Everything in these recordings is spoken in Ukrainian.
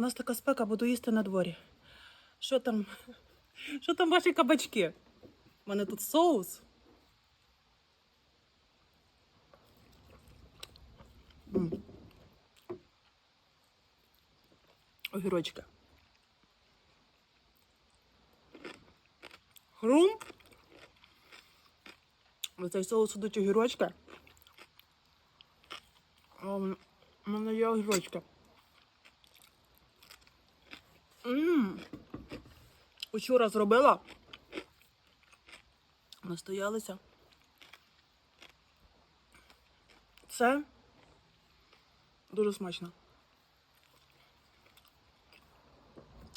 нас така спека, буду їсти на дворі. Що там? Що там ваші кабачки? У мене тут соус. М. Огірочки. Хрум. Цей соус ідуть огірочки. А в мене є огірочки. Ммм. Учора зробила. Настоялися. Це дуже смачно.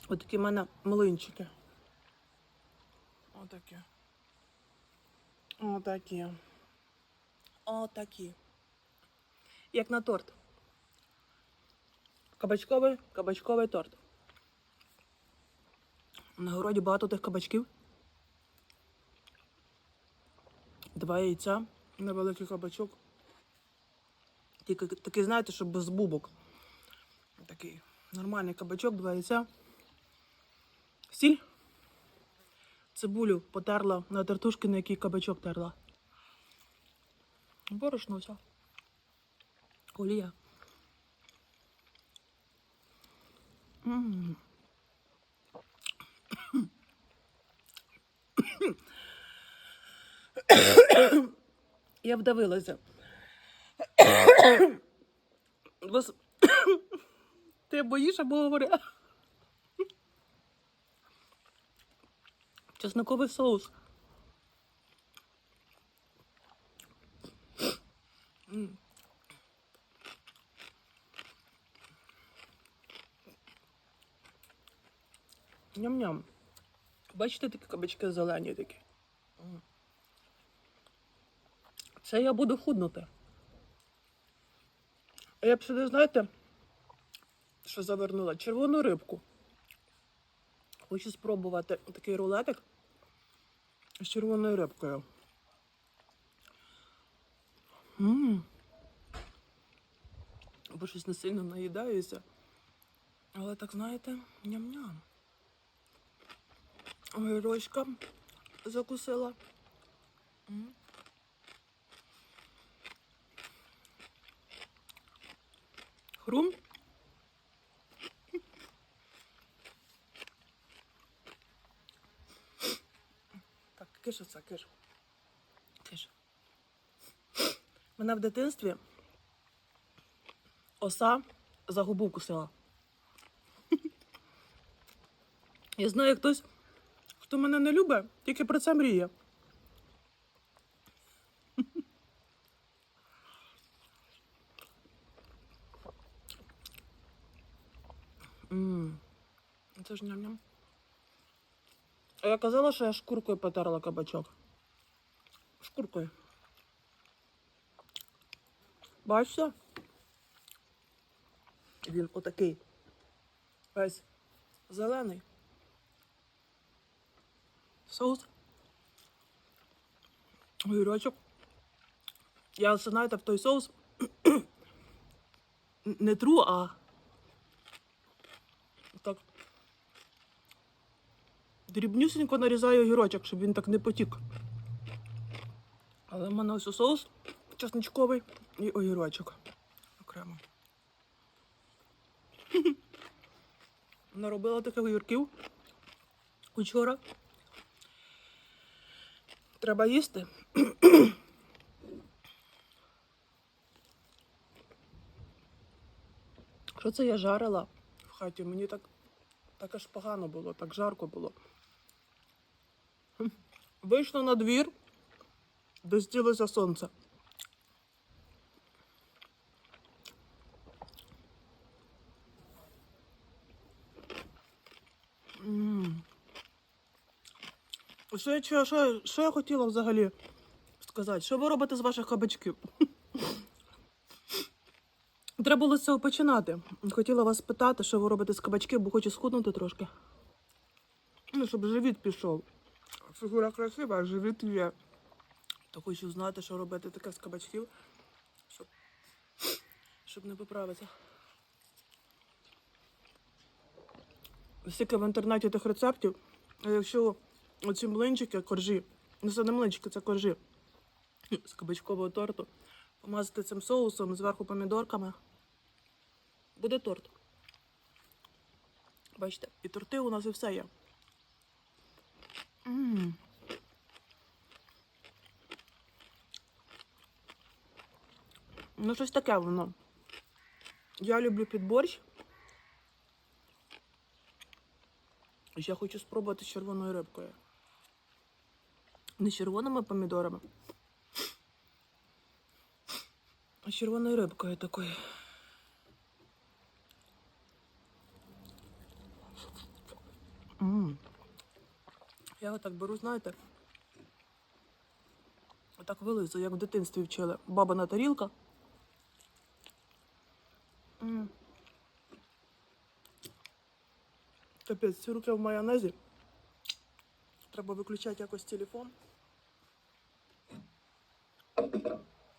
Ось такі в мене млинчики. Отакі. Отакі. Отакі. Як на торт. Кабачковий, кабачковий торт. На городі багато тих кабачків. Два яйця, невеликий кабачок. Тільки такий, знаєте, щоб без бубок. Такий нормальний кабачок, два яйця. Сіль. Цибулю потерла на тертушки, на який кабачок терла. Борошно все. Олія. М. Я вдавилася. Ти боїш або говори? Чесноковий соус. Ням-ням. Бачите такі кабачки зелені такі? М. Це я буду худнути. А я б сюди, знаєте, що завернула? Червону рибку. Хочу спробувати такий рулетик з червоною рибкою. Ммм. Бо щось не сильно наїдаюся. Але так, знаєте, ням-ням. Огірочка закусила. М. Хрум. Так, киш оце, киш. Киш. Мене в дитинстві оса за губу кусила. Я знаю хтось, хто мене не любить, тільки про це мріє. Ммм, це ж ням-ням. А я казала, що я шкуркою потерла кабачок. Шкуркою. Бачите? Він отакий. Весь зелений. Соус. Огірочок. Я знаєте, в той соус не тру, а так дрібнюсенько нарізаю огірочок, щоб він так не потік. Але в мене ось соус чесничковий і огірочок окремо. Наробила таких огірків учора. Треба їсти. Що це я жарила в хаті? Мені так, так аж погано було, так жарко було. Вийшла на двір, достілося сонце. Що що, що, що я хотіла взагалі сказати? Що ви робите з ваших кабачків? Треба було з цього починати. Хотіла вас питати, що ви робите з кабачків, бо хочу схуднути трошки. Ну, щоб живіт пішов. Фігура красива, а живіт є. То хочу знати, що робити таке з кабачків, щоб, щоб не поправитися. стільки в інтернеті тих рецептів. Якщо оці млинчики, коржі, ну це не млинчики, це коржі з кабачкового торту, помазати цим соусом, зверху помідорками, буде торт. Бачите, і торти у нас і все є. М. Ну, щось таке воно. Я люблю під борщ. Ще хочу спробувати з червоною рибкою. Не з червоними помідорами. З червоною рибкою такою. М. Я отак беру, знаєте. Отак вилизу, як в дитинстві вчили. Бабина тарілка. Капець, ці руки в майонезі. Треба виключати якось телефон.